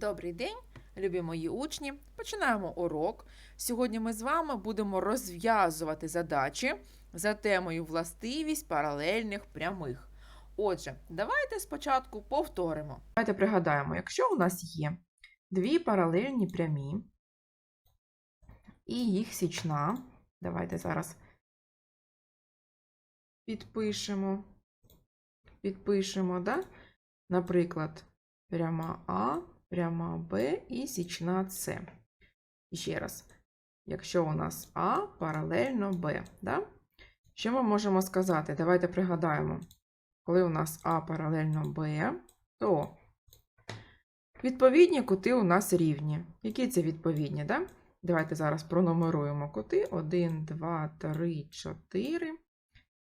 Добрий день, любі мої учні. Починаємо урок. Сьогодні ми з вами будемо розв'язувати задачі за темою властивість паралельних прямих. Отже, давайте спочатку повторимо. Давайте пригадаємо, якщо у нас є дві паралельні прямі і їх січна, давайте зараз підпишемо. Підпишемо, да? наприклад, пряма А пряма Б і січна С. І ще раз, якщо у нас А паралельно Б, да? що ми можемо сказати? Давайте пригадаємо, коли у нас А паралельно Б, то відповідні кути у нас рівні. Які це відповідні? Да? Давайте зараз пронумеруємо кути. 1, 2, 3, 4,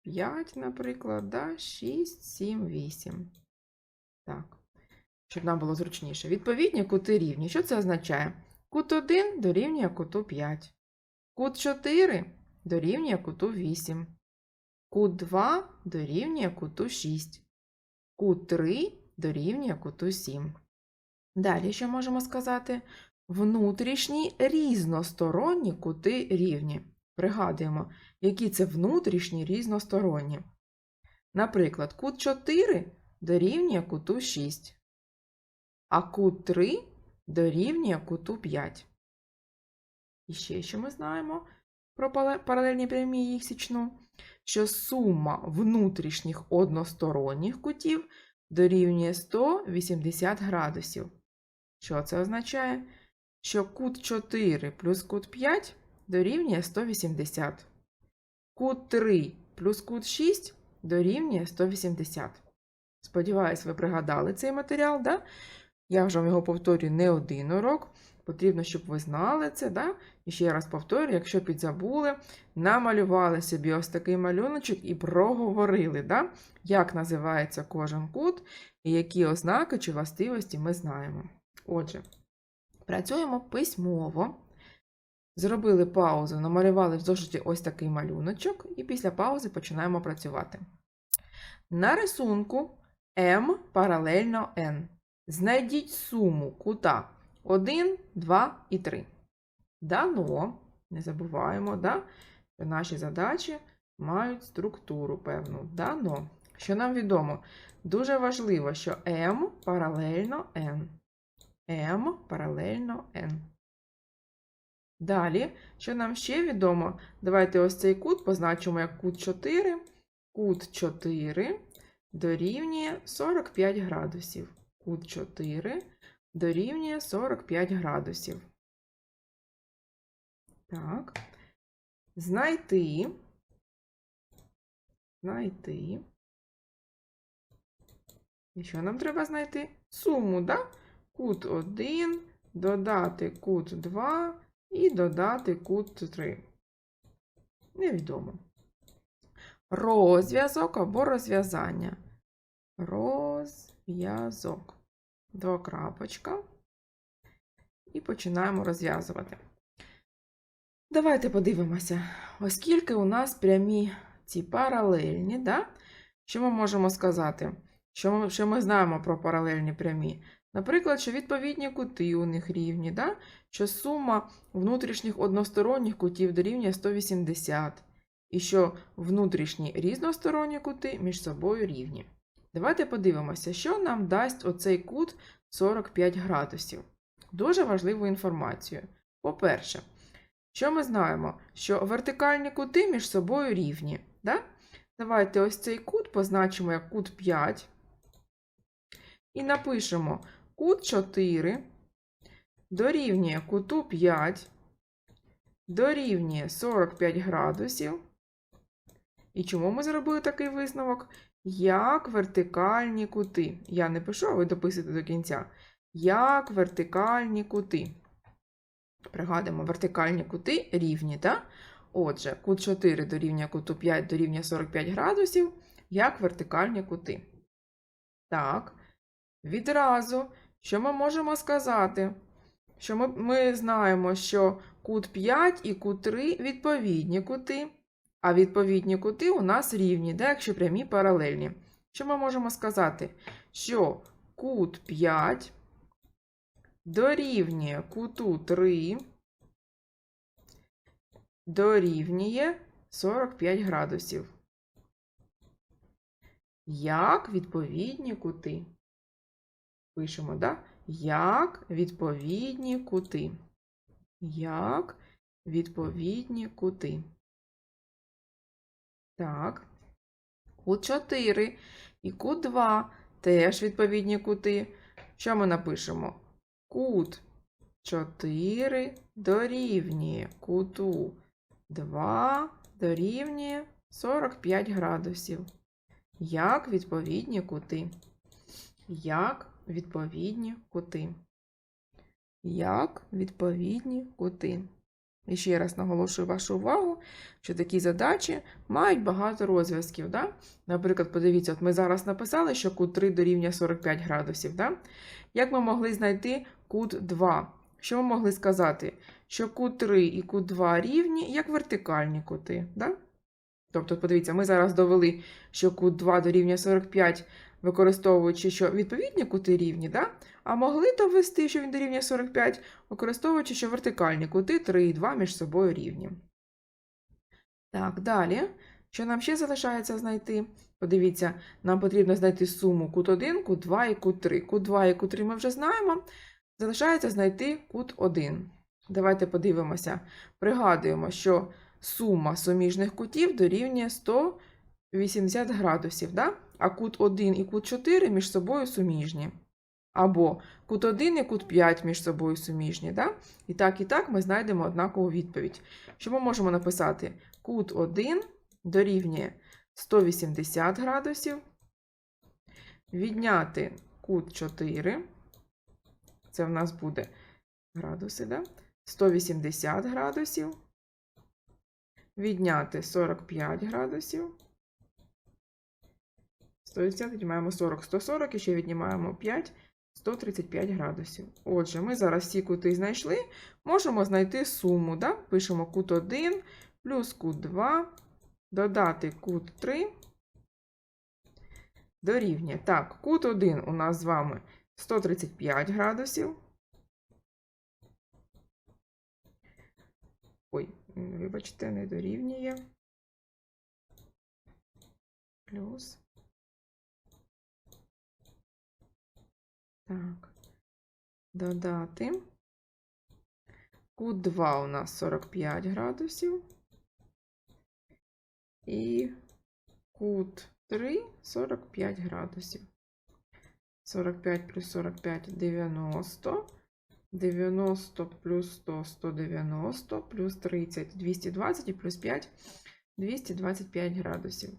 5, наприклад, да? 6, 7, 8. Так щоб нам було зручніше. Відповідні кути рівні. Що це означає? Кут 1 дорівнює куту 5. Кут 4 дорівнює куту 8. Кут 2 дорівнює куту 6. Кут 3 дорівнює куту 7. Далі що можемо сказати? Внутрішні різносторонні кути рівні. Пригадуємо, які це внутрішні різносторонні. Наприклад, кут 4 дорівнює куту 6 а кут 3 дорівнює куту 5. І ще що ми знаємо про паралельні прямі їх січну, що сума внутрішніх односторонніх кутів дорівнює 180 градусів. Що це означає? Що кут 4 плюс кут 5 дорівнює 180. Кут 3 плюс кут 6 дорівнює 180. Сподіваюсь, ви пригадали цей матеріал, да? Я вже вам його повторюю не один урок. Потрібно, щоб ви знали це. Да? І ще раз повторюю, якщо підзабули, намалювали собі ось такий малюночок і проговорили, да? як називається кожен кут і які ознаки чи властивості ми знаємо. Отже, працюємо письмово. Зробили паузу, намалювали в зошиті ось такий малюночок, і після паузи починаємо працювати. На рисунку М паралельно N. Знайдіть суму кута 1, 2 і 3. Дано, не забуваємо, да, що наші задачі мають структуру певну. Дано. Що нам відомо? Дуже важливо, що m паралельно n. m паралельно n. Далі, що нам ще відомо, давайте ось цей кут позначимо як кут 4. Кут 4 дорівнює 45 градусів кут 4 дорівнює 45 градусів. Так. Знайти. Знайти. І що нам треба знайти? Суму, да? Кут 1, додати кут 2 і додати кут 3. Невідомо. Розв'язок або розв'язання. Розв'язок двокрапочка. І починаємо розв'язувати. Давайте подивимося, оскільки у нас прямі ці паралельні, да? що ми можемо сказати? Що ми, що ми знаємо про паралельні прямі? Наприклад, що відповідні кути у них рівні, да? що сума внутрішніх односторонніх кутів дорівнює 180, і що внутрішні різносторонні кути між собою рівні. Давайте подивимося, що нам дасть оцей кут 45 градусів. Дуже важливу інформацію. По-перше, що ми знаємо? Що вертикальні кути між собою рівні. Да? Давайте ось цей кут позначимо як кут 5. І напишемо кут 4 дорівнює куту 5, дорівнює 45 градусів. І чому ми зробили такий висновок? Як вертикальні кути. Я не пишу, а ви дописуєте до кінця. Як вертикальні кути. Пригадуємо, вертикальні кути рівні, так? Отже, кут 4 дорівнює куту 5 дорівнює 45 градусів, як вертикальні кути. Так, відразу, що ми можемо сказати? Що ми, ми знаємо, що кут 5 і кут 3 відповідні кути. А відповідні кути у нас рівні, да, якщо прямі паралельні. Що ми можемо сказати? Що кут 5 дорівнює куту 3 дорівнює 45 градусів. Як відповідні кути. Пишемо, да? Як відповідні кути. Як відповідні кути. Так. Кут 4 і кут 2 теж відповідні кути. Що ми напишемо? Кут 4 дорівнює куту 2 дорівнює 45 градусів. Як відповідні кути. Як відповідні кути. Як відповідні кути. І ще раз наголошую вашу увагу, що такі задачі мають багато розв'язків. Да? Наприклад, подивіться, от ми зараз написали, що кут 3 дорівнює 45 градусів. Да? Як ми могли знайти кут 2? Що ми могли сказати? Що кут 3 і кут 2 рівні, як вертикальні кути. Да? Тобто, подивіться, ми зараз довели, що кут 2 дорівнює 45, використовуючи, що відповідні кути рівні, да? а могли довести, що він дорівнює 45, використовуючи, що вертикальні кути 3 і 2 між собою рівні. Так, далі. Що нам ще залишається знайти? Подивіться, нам потрібно знайти суму кут 1, кут 2 і кут 3. Кут 2 і кут 3 ми вже знаємо. Залишається знайти кут 1. Давайте подивимося. Пригадуємо, що сума суміжних кутів дорівнює 180 градусів, да? А кут 1 і кут 4 між собою суміжні. Або кут 1 і кут 5 між собою суміжні. Да? І так, і так ми знайдемо однакову відповідь. Що ми можемо написати? Кут 1 дорівнює 180 градусів. Відняти кут 4. Це в нас буде градуси, да? 180 градусів. Відняти 45 градусів. 180 віднімаємо 40, 140 і ще віднімаємо 5, 135 градусів. Отже, ми зараз всі кути знайшли. Можемо знайти суму. Да? Пишемо кут 1 плюс кут 2, додати кут 3. Дорівнює. Так, кут 1 у нас з вами 135 градусів. Ой, вибачте, не дорівнює. Плюс. Так. Додати. Кут 2 у нас 45 градусів. І кут 3 45 градусів. 45 плюс 45 90. 90 плюс 100 190 плюс 30 220 і плюс 5 225 градусів.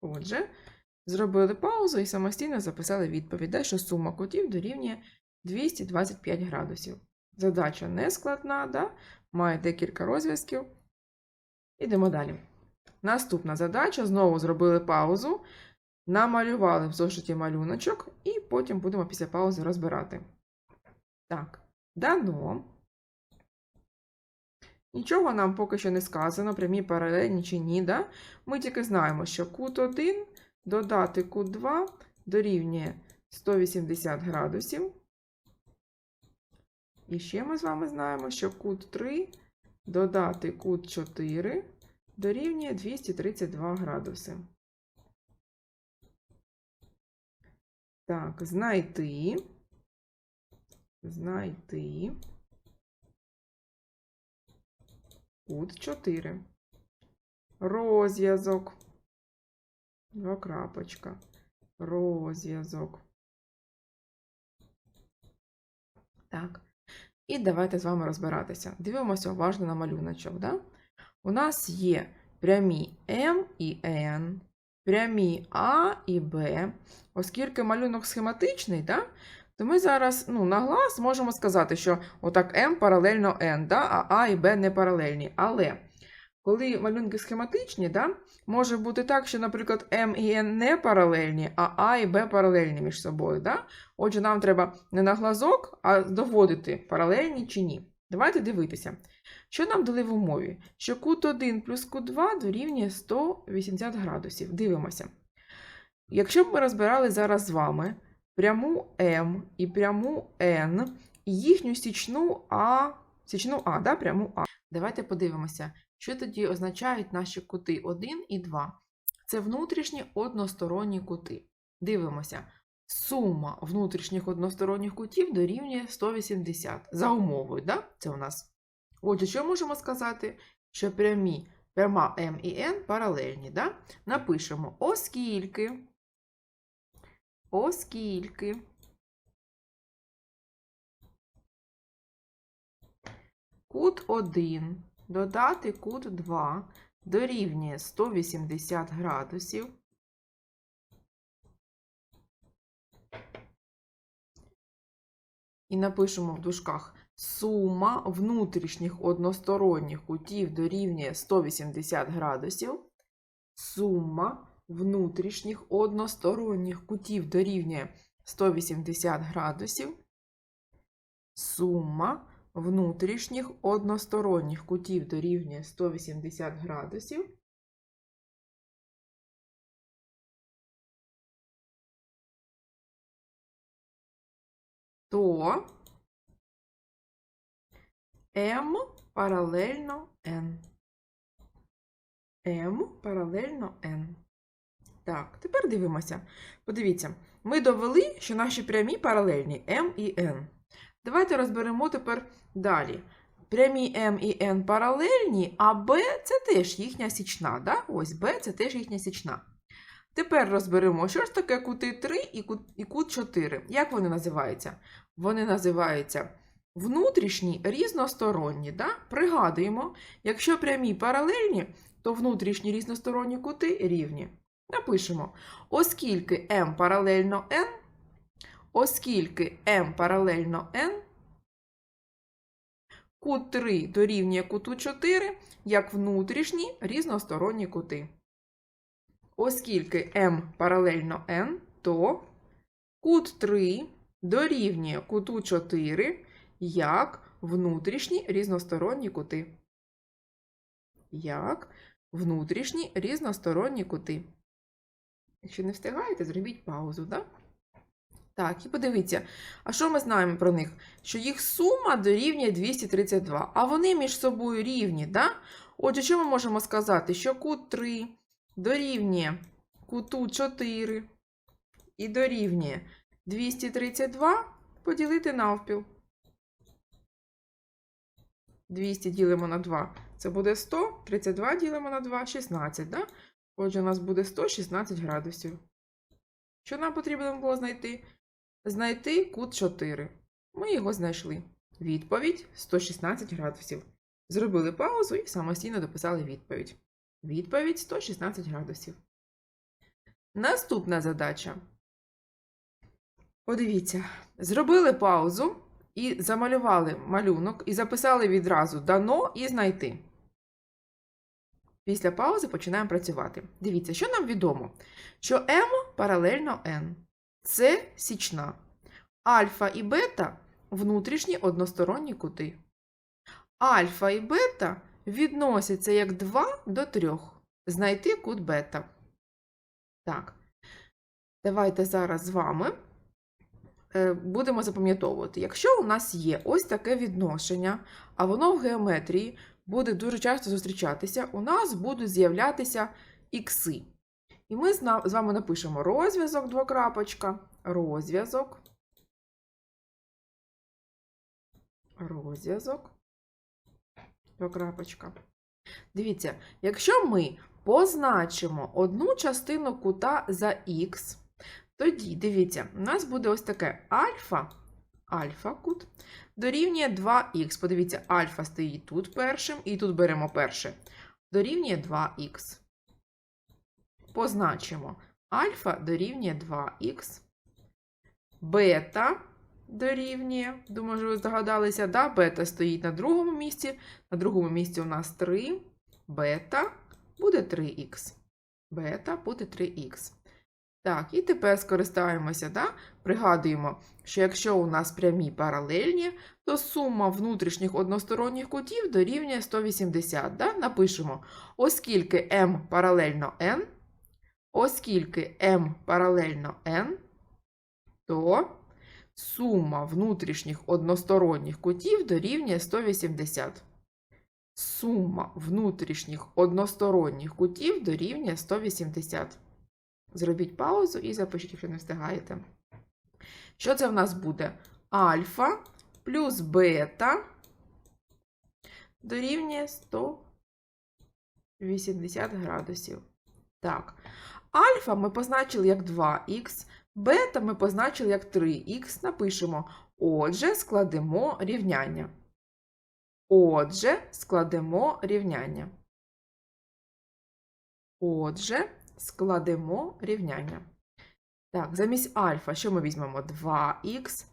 Отже, зробили паузу і самостійно записали відповідь, де, що сума кутів дорівнює 225 градусів. Задача не складна, да? має декілька розв'язків. Ідемо далі. Наступна задача: знову зробили паузу, намалювали в зошиті малюночок, і потім будемо після паузи розбирати. Так, дано. Нічого нам поки що не сказано, прямі паралельні чи ні. Да? Ми тільки знаємо, що кут 1 додати кут 2 дорівнює 180 градусів. І ще ми з вами знаємо, що кут 3 додати кут 4 дорівнює 232 градуси. Так, знайти. Знайти. Кут 4. Розв'язок. Двокрапочка. Розв'язок. Так. І давайте з вами розбиратися. Дивимося уважно на малюночок. Да? У нас є прямі М і Н, прямі А і Б. Оскільки малюнок схематичний, да? то ми зараз ну, на глаз можемо сказати, що отак М паралельно N, да? а А і Б не паралельні. Але коли малюнки схематичні, да? може бути так, що, наприклад, М і N не паралельні, а А і Б паралельні між собою. Да? Отже, нам треба не на глазок, а доводити, паралельні чи ні. Давайте дивитися. Що нам дали в умові? Що кут 1 плюс кут 2 дорівнює 180 градусів. Дивимося. Якщо б ми розбирали зараз з вами пряму М і пряму Н, і їхню січну А, січну А, да, пряму А. Давайте подивимося, що тоді означають наші кути 1 і 2. Це внутрішні односторонні кути. Дивимося. Сума внутрішніх односторонніх кутів дорівнює 180. За умовою, да? Це у нас. Отже, що можемо сказати? Що прямі, пряма М і Н паралельні. Да? Напишемо, оскільки, оскільки кут 1 додати кут 2 дорівнює 180 градусів. І напишемо в дужках сума внутрішніх односторонніх кутів дорівнює 180 градусів. Сума внутрішніх односторонніх кутів дорівнює 180 градусів. Сума внутрішніх односторонніх кутів дорівнює 180 градусів. То М паралельно N. М паралельно N. Так, тепер дивимося. Подивіться, ми довели, що наші прямі паралельні М і N. Давайте розберемо тепер далі. Прямі М і N паралельні, а Б це теж їхня січна. Да? Ось Б це теж їхня січна. Тепер розберемо, що ж таке кути 3 і кут, і кут 4. Як вони називаються? Вони називаються внутрішні різносторонні. Да? Пригадуємо, якщо прямі паралельні, то внутрішні різносторонні кути рівні. Напишемо, оскільки М паралельно N, оскільки М паралельно N, кут 3 дорівнює куту 4 як внутрішні різносторонні кути. Оскільки М паралельно N, то кут 3 дорівнює куту 4 як внутрішні різносторонні кути. Як внутрішні різносторонні кути. Якщо не встигаєте, зробіть паузу, так? Так, і подивіться, а що ми знаємо про них? Що їх сума дорівнює 232, а вони між собою рівні, да? Отже, що ми можемо сказати? Що кут 3 дорівнює куту 4 і дорівнює 232 поділити навпіл. 200 ділимо на 2, це буде 100, 32 ділимо на 2, 16, да? Отже, у нас буде 116 градусів. Що нам потрібно було знайти? Знайти кут 4. Ми його знайшли. Відповідь 116 градусів. Зробили паузу і самостійно дописали відповідь. Відповідь 116 градусів. Наступна задача. Подивіться, зробили паузу і замалювали малюнок, і записали відразу дано і знайти. Після паузи починаємо працювати. Дивіться, що нам відомо? Що М паралельно N. Це січна. Альфа і бета внутрішні односторонні кути. Альфа і бета відносяться як 2 до 3. Знайти кут бета. Так. Давайте зараз з вами е, будемо запам'ятовувати. Якщо у нас є ось таке відношення, а воно в геометрії буде дуже часто зустрічатися, у нас будуть з'являтися ікси. І ми з вами напишемо розв'язок двокрапочка, розв'язок, розв'язок, двокрапочка. Дивіться, якщо ми позначимо одну частину кута за х, тоді, дивіться, у нас буде ось таке альфа, альфа кут, дорівнює 2х. Подивіться, альфа стоїть тут першим, і тут беремо перше. Дорівнює 2х. Позначимо альфа дорівнює 2х. Бета дорівнює, думаю, що ви здогадалися, да? бета стоїть на другому місці. На другому місці у нас 3. Бета буде 3х. Бета буде 3х. Так, і тепер скористаємося, да? пригадуємо, що якщо у нас прямі паралельні, то сума внутрішніх односторонніх кутів дорівнює 180. Да? Напишемо, оскільки m паралельно n, оскільки m паралельно n, то сума внутрішніх односторонніх кутів дорівнює 180. Сума внутрішніх односторонніх кутів дорівнює 180. Зробіть паузу і запишіть, якщо не встигаєте. Що це в нас буде? Альфа плюс бета дорівнює 180 градусів. Так. Альфа ми позначили як 2х, бета ми позначили як 3х. Напишемо. Отже, складемо рівняння. Отже, складемо рівняння. Отже, складемо рівняння. Так, замість альфа, що ми візьмемо? 2х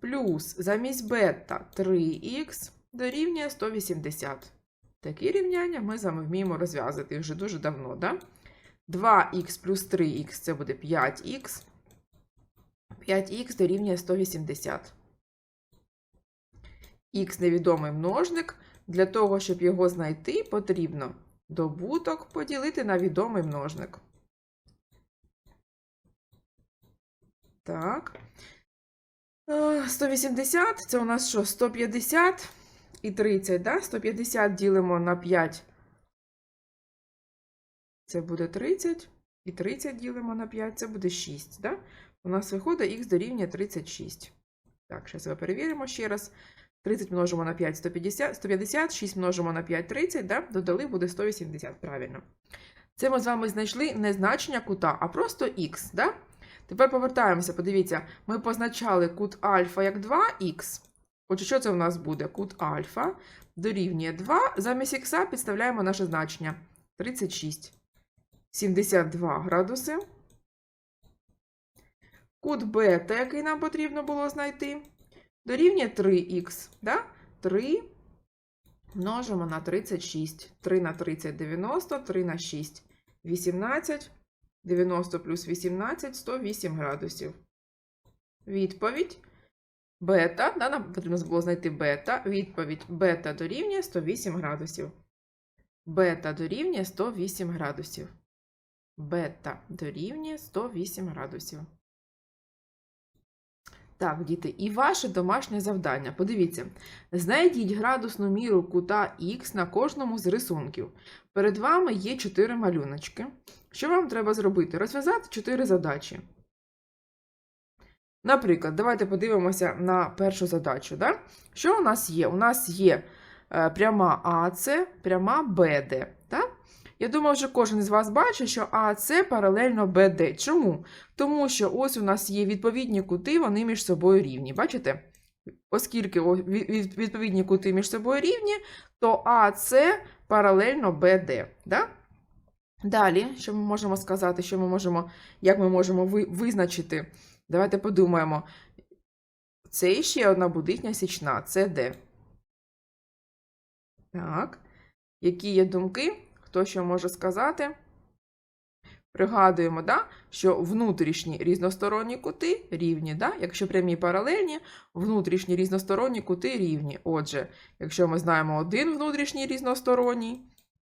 плюс замість бета 3х дорівнює 180. Такі рівняння ми з вами вміємо розв'язати вже дуже давно, да? 2х плюс 3х це буде 5х. 5х дорівнює 180. Х невідомий множник. Для того, щоб його знайти, потрібно добуток поділити на відомий множник. Так. Е, 180 це у нас що? 150 і 30, да? 150 ділимо на 5. Це буде 30. І 30 ділимо на 5, це буде 6. Да? У нас виходить х дорівнює 36. Так, зараз ми перевіримо ще раз. 30 множимо на 5 150, 150 6 множимо на 5 30, да? додали буде 180, правильно. Це ми з вами знайшли не значення кута, а просто х. Да? Тепер повертаємося, подивіться, ми позначали кут альфа як 2х. Отже, що це у нас буде? Кут альфа дорівнює 2. Замість х підставляємо наше значення 36. 72 градуси. Кут бета, який нам потрібно було знайти, дорівнює 3х. Да? 3 множимо на 36. 3 на 30 – 90, 3 на 6 – 18. 90 плюс 18 – 108 градусів. Відповідь бета. Да, нам потрібно було знайти бета. Відповідь бета дорівнює 108 градусів. Бета дорівнює 108 градусів. Бета дорівнює 108 градусів. Так, діти, і ваше домашнє завдання. Подивіться, знайдіть градусну міру кута Х на кожному з рисунків. Перед вами є 4 малюночки. Що вам треба зробити? Розв'язати 4 задачі. Наприклад, давайте подивимося на першу задачу. Да? Що у нас є? У нас є е, пряма АЦ, пряма БД. Так? Я думаю, вже кожен із вас бачить, що АЦ паралельно БД. Чому? Тому що ось у нас є відповідні кути, вони між собою рівні. Бачите? Оскільки відповідні кути між собою рівні, то АЦ паралельно БД. Да? Далі, що ми можемо сказати, що ми можемо, як ми можемо визначити? Давайте подумаємо. Це ще одна будитня січна, це Д. Так. Які є думки? Хто що може сказати? Пригадуємо, да, що внутрішні різносторонні кути рівні. Да? Якщо прямі паралельні, внутрішні різносторонні кути рівні. Отже, якщо ми знаємо один внутрішній різносторонній,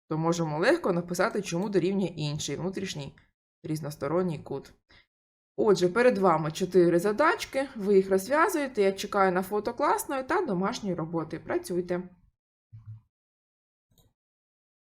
то можемо легко написати, чому дорівнює інший внутрішній різносторонній кут. Отже, перед вами чотири задачки, ви їх розв'язуєте. Я чекаю на фото класної та домашньої роботи. Працюйте!